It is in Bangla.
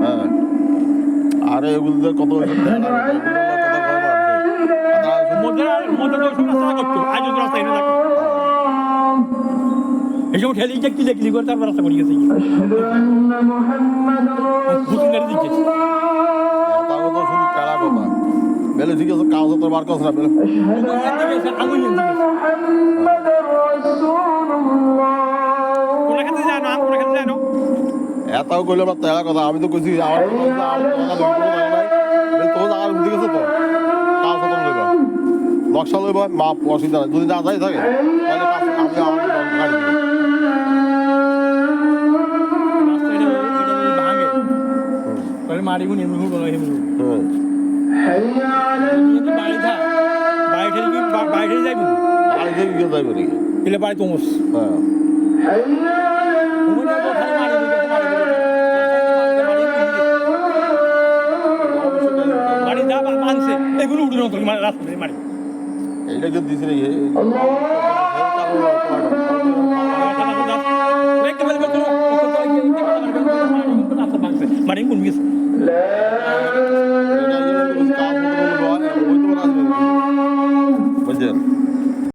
হ্যাঁ আরে এগুলোদের কত হয়েছে দেখা না, এগুলোর কথা কয় না আপনি। আর তারা শুধু- মধ্যে মধ্যে তো সব রাস্তা করতো আজ তো রাস্তা এনে রাখো এসব ঠেলে যে কিলে কিলি করে তারপর রাস্তা করে গেছে তেরা কথা বেলে ঠিক আছে কাগজ তো বার না বেলে এটাও কইলে আমরা তেরা কথা আমি তো কইছি আমার তো কথা আমার কথা দুই কোনো জায়গা নাই তো জায়গা বুঝে গেছে তো? কাগজ পত্র লইবা নকশা লইবা মাপ অসুবিধা নাই। যদি না যাই থাকে তাহলে কাজ আমি আমার গাড়ি দিব রাস্তা এটা এটা যদি ভাঙে। তাহলে মারি গুনি এমনি হুড় হেমনি হুম। বাড়ি থা বাড়ি ঠেলে বাড়ি ঠেলে যাইবি বাড়ি থেকে গিয়ে নাকি? এলে বাড়ি তোমস। হ্যাঁ। ভাঙছে এগুলো উড়ে নতুন মানে রাস্তা দিয়ে মারি এইটা কিন্তু দিছি